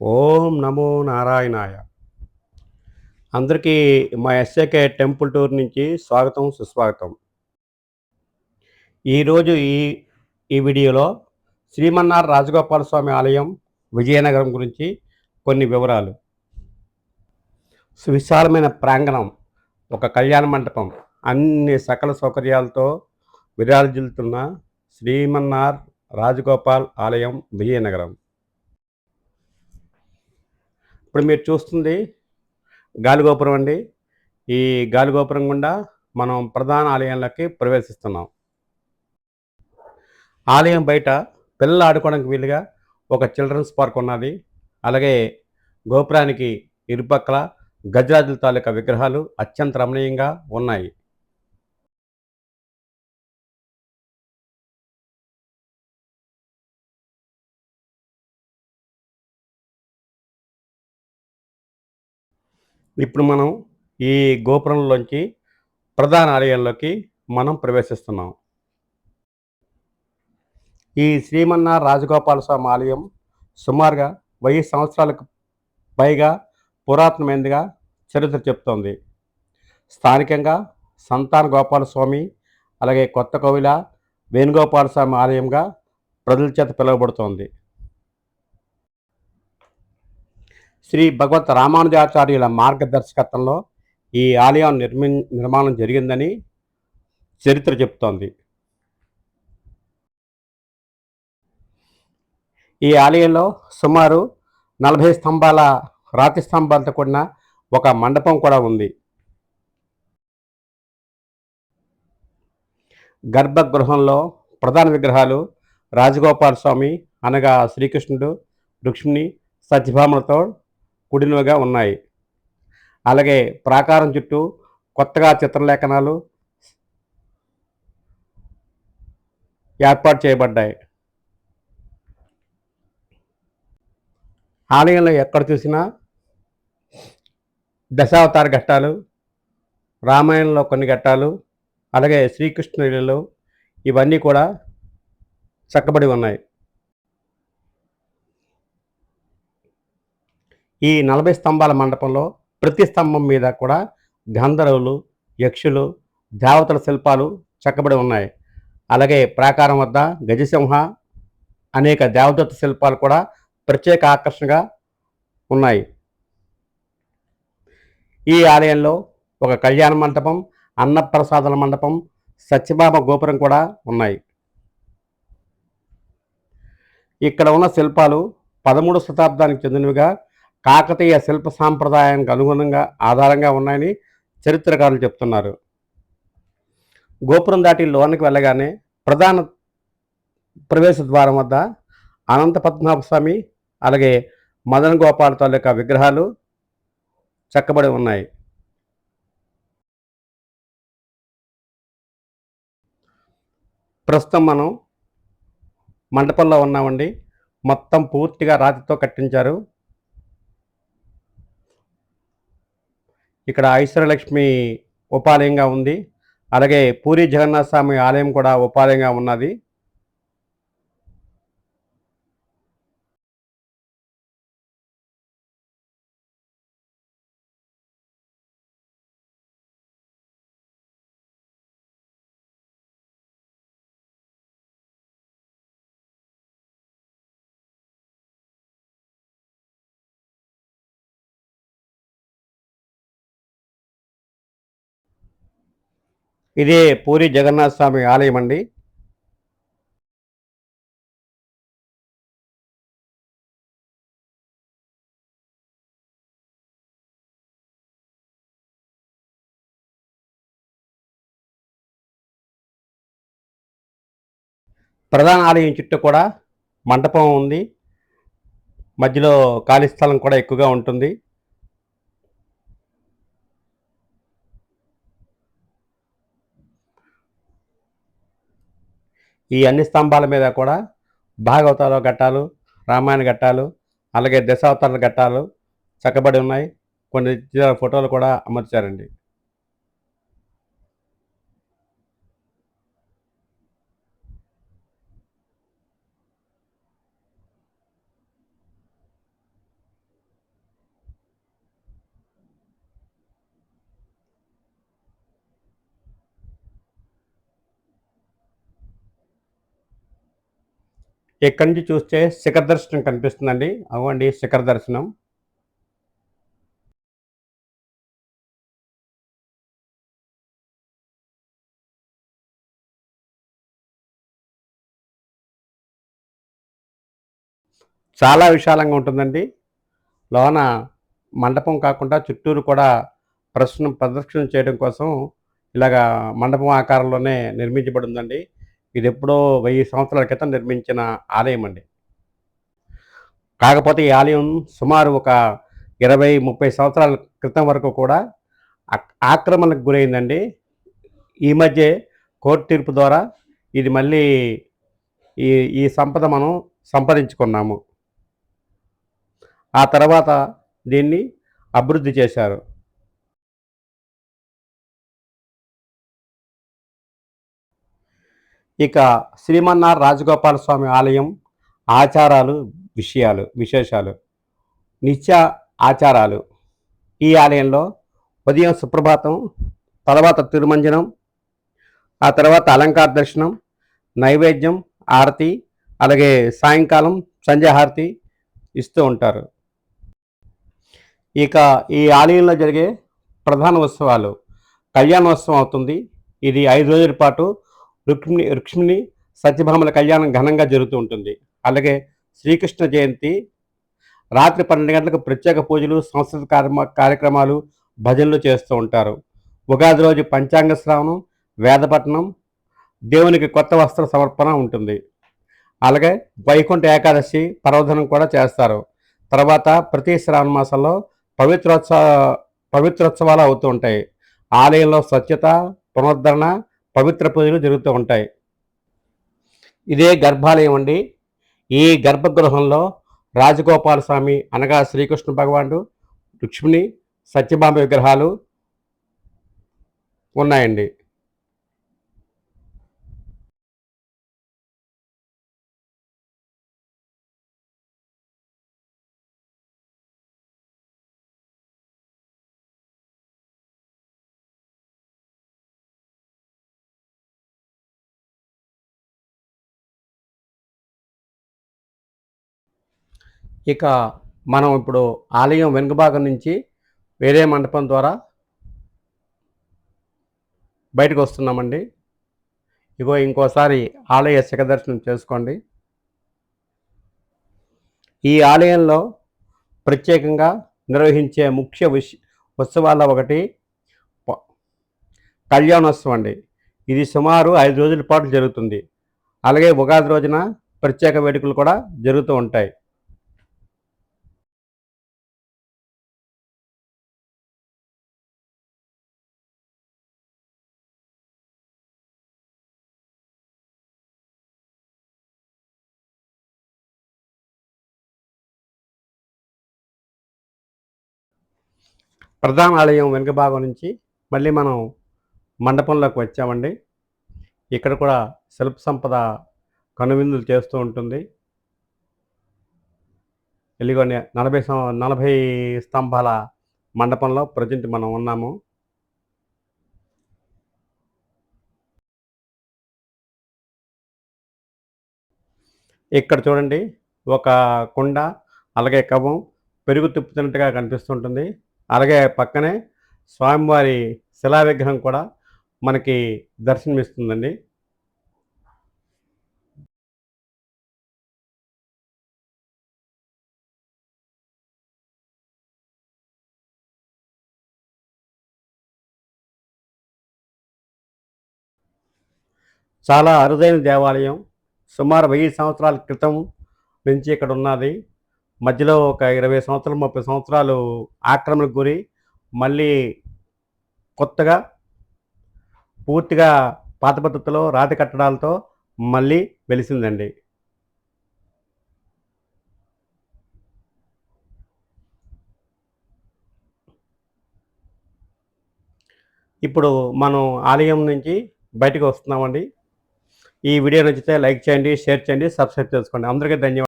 ఓం నమో నారాయణాయ. అందరికీ మా ఎస్ఏకే టెంపుల్ టూర్ నుంచి స్వాగతం సుస్వాగతం. ఈరోజు ఈ ఈ వీడియోలో శ్రీమన్నార్ రాజగోపాల స్వామి ఆలయం విజయనగరం గురించి కొన్ని వివరాలు. సువిశాలమైన ప్రాంగణం ఒక కళ్యాణ మండపం అన్ని సకల సౌకర్యాలతో విరాజిల్లుతున్న శ్రీమన్నార్ రాజగోపాల్ ఆలయం విజయనగరం. ఇప్పుడు మీరు చూస్తుంది గాలిగోపురం అండి. ఈ గాలిగోపురం గుండా మనం ప్రధాన ఆలయంలోకి ప్రవేశిస్తున్నాం. ఆలయం బయట పిల్లలు ఆడుకోవడానికి వీలుగా ఒక చిల్డ్రన్స్ పార్క్ ఉన్నది. అలాగే గోపురానికి ఇరుపక్కల గజరాజుల తాలూకా విగ్రహాలు అత్యంత రమణీయంగా ఉన్నాయి. ఇప్పుడు మనం ఈ గోపురంలోంచి ప్రధాన ఆలయంలోకి మనం ప్రవేశిస్తున్నాం. ఈ శ్రీమన్న రాజగోపాల స్వామి ఆలయం సుమారుగా వెయ్యి సంవత్సరాలకు పైగా పురాతనమైనదిగా చరిత్ర చెప్తోంది. స్థానికంగా సంతాన గోపాల స్వామి అలాగే కొత్త కోవిల వేణుగోపాల స్వామి ఆలయంగా ప్రజల చేత పిలువబడుతోంది. శ్రీ భగవత్ రామానుజాచార్యుల మార్గదర్శకత్వంలో ఈ ఆలయం నిర్మి నిర్మాణం జరిగిందని చరిత్ర చెప్తోంది. ఈ ఆలయంలో సుమారు నలభై స్తంభాల రాతి స్తంభాలతో కూడిన ఒక మండపం కూడా ఉంది. గర్భగృహంలో ప్రధాన విగ్రహాలు రాజగోపాల స్వామి అనగా శ్రీకృష్ణుడు రుక్ష్మిణి సత్యభామలతో కూడినవిగా ఉన్నాయి. అలాగే ప్రాకారం చుట్టూ కొత్తగా చిత్రలేఖనాలు ఏర్పాటు చేయబడ్డాయి. ఆలయంలో ఎక్కడ చూసినా దశావతార ఘట్టాలు రామాయణంలో కొన్ని ఘట్టాలు అలాగే శ్రీకృష్ణుడిలో ఇవన్నీ కూడా చక్కబడి ఉన్నాయి. ఈ నలభై స్తంభాల మండపంలో ప్రతి స్తంభం మీద కూడా గంధర్వులు యక్షులు దేవతల శిల్పాలు చెక్కబడి ఉన్నాయి. అలాగే ప్రాకారం వద్ద గజసింహ అనేక దేవదత్త శిల్పాలు కూడా ప్రత్యేక ఆకర్షణగా ఉన్నాయి. ఈ ఆలయంలో ఒక కళ్యాణ మండపం అన్నప్రసాదల మండపం సత్యభామ గోపురం కూడా ఉన్నాయి. ఇక్కడ ఉన్న శిల్పాలు పదమూడు శతాబ్దానికి చెందినవిగా కాకతీయ శిల్ప సాంప్రదాయానికి అనుగుణంగా ఆధారంగా ఉన్నాయని చరిత్రకారులు చెప్తున్నారు. గోపురం దాటి లోనికి వెళ్ళగానే ప్రధాన ప్రవేశ ద్వారం వద్ద అనంత పద్మనాభస్వామి అలాగే మదన గోపాల్ తాలూకా విగ్రహాలు చెక్కబడి ఉన్నాయి. ప్రస్తుతం మనం మండపంలో ఉన్నామండి. మొత్తం పూర్తిగా రాతితో కట్టించారు. ఇక్కడ ఐశ్వర్యలక్ష్మి ఉపాలయంగా ఉంది. అలాగే పూరి జగన్నాథ స్వామి ఆలయం కూడా ఉపాలయంగా ఉన్నది. ఇదే పూరి జగన్నాథ స్వామి ఆలయం అండి. ప్రధాన ఆలయం చుట్టూ కూడా మండపం ఉంది. మధ్యలో ఖాళీ స్థలం కూడా ఎక్కువగా ఉంటుంది. ఈ అన్ని స్తంభాల మీద కూడా భాగవతాల ఘట్టాలు రామాయణ ఘట్టాలు అలాగే దశావతారాల ఘట్టాలు చక్కబడి ఉన్నాయి. కొన్ని ఫోటోలు కూడా అమర్చారండి. ఇక్కడి నుంచి చూస్తే శిఖర దర్శనం కనిపిస్తుందండి. అవ్వండి శిఖర దర్శనం. చాలా విశాలంగా ఉంటుందండి. లోన మండపం కాకుండా చుట్టూరు కూడా ప్రశ్న ప్రదక్షిణ చేయడం కోసం ఇలాగా మండపం ఆకారంలోనే నిర్మించబడిందండి. ఇది ఎప్పుడో వెయ్యి సంవత్సరాల క్రితం నిర్మించిన ఆలయం అండి. కాకపోతే ఈ ఆలయం సుమారు ఒక ఇరవై ముప్పై సంవత్సరాల క్రితం వరకు కూడా ఆక్రమణకు గురైందండి. ఈ మధ్య కోర్టు తీర్పు ద్వారా ఇది మళ్ళీ ఈ ఈ సంపద మనం సంపాదించుకున్నాము. ఆ తర్వాత దీన్ని అభివృద్ధి చేశారు. ఇక శ్రీమన్నార్ రాజగోపాల స్వామి ఆలయం ఆచారాలు విషయాలు విశేషాలు నిత్య ఆచారాలు. ఈ ఆలయంలో ఉదయం సుప్రభాతం తర్వాత తిరుమంజనం ఆ తర్వాత అలంకార దర్శనం నైవేద్యం ఆరతి అలాగే సాయంకాలం సంధ్యాహారతి ఇస్తూ ఉంటారు. ఇక ఈ ఆలయంలో జరిగే ప్రధాన ఉత్సవాలు కళ్యాణోత్సవం అవుతుంది. ఇది ఐదు రోజుల పాటు రుక్మిణి రుక్మిణి సత్యభామల కళ్యాణం ఘనంగా జరుగుతూ ఉంటుంది. అలాగే శ్రీకృష్ణ జయంతి రాత్రి పన్నెండు గంటలకు ప్రత్యేక పూజలు సాంస్కృతిక కార్యమ కార్యక్రమాలు భజనలు చేస్తూ ఉంటారు. ఉగాది రోజు పంచాంగ శ్రావణం వేదపట్నం దేవునికి కొత్త వస్త్ర సమర్పణ ఉంటుంది. అలాగే వైకుంఠ ఏకాదశి పర్వధనం కూడా చేస్తారు. తర్వాత ప్రతి శ్రావణ మాసంలో పవిత్రోత్సవ పవిత్రోత్సవాలు అవుతూ ఉంటాయి. ఆలయంలో స్వచ్ఛత పునరుద్ధరణ పవిత్ర పూజలు జరుగుతూ ఉంటాయి. ఇదే గర్భాలయం అండి. ఈ గర్భగృహంలో రాజగోపాల స్వామి అనగా శ్రీకృష్ణ భగవానుడు రుక్ష్మిణి సత్యభామ విగ్రహాలు ఉన్నాయండి. ఇక మనం ఇప్పుడు ఆలయం వెనుక భాగం నుంచి వేరే మండపం ద్వారా బయటకు వస్తున్నామండి. ఇగో ఇంకోసారి ఆలయ శిఖ దర్శనం చేసుకోండి. ఈ ఆలయంలో ప్రత్యేకంగా నిర్వహించే ముఖ్య విష ఉత్సవాల ఒకటి కళ్యాణోత్సవం అండి. ఇది సుమారు ఐదు రోజుల పాటు జరుగుతుంది. అలాగే ఉగాది రోజున ప్రత్యేక వేడుకలు కూడా జరుగుతూ ఉంటాయి. ప్రధాన ఆలయం వెనుక భాగం నుంచి మళ్ళీ మనం మండపంలోకి వచ్చామండి. ఇక్కడ కూడా శిల్ప సంపద కనువిందులు చేస్తూ ఉంటుంది. ఇదిగోండి నలభై నలభై స్తంభాల మండపంలో ప్రజెంట్ మనం ఉన్నాము. ఇక్కడ చూడండి ఒక కుండ అలాగే కవం పెరుగు తిప్పుతున్నట్టుగా కనిపిస్తుంటుంది. అలాగే పక్కనే స్వామివారి శిలా విగ్రహం కూడా మనకి దర్శనమిస్తుందండి. చాలా అరుదైన దేవాలయం. సుమారు వెయ్యి సంవత్సరాల క్రితం నుంచి ఇక్కడ ఉన్నది మధ్యలో ఒక ఇరవై సంవత్సరాలు ముప్పై సంవత్సరాలు ఆక్రమణకు గురి మళ్ళీ కొత్తగా పూర్తిగా పాత పద్ధతిలో రాతి కట్టడాలతో మళ్ళీ వెలిసిందండి. ఇప్పుడు మనం ఆలయం నుంచి బయటకు వస్తున్నామండి. ఈ వీడియో నచ్చితే లైక్ చేయండి షేర్ చేయండి సబ్స్క్రైబ్ చేసుకోండి. అందరికీ ధన్యవాదాలు.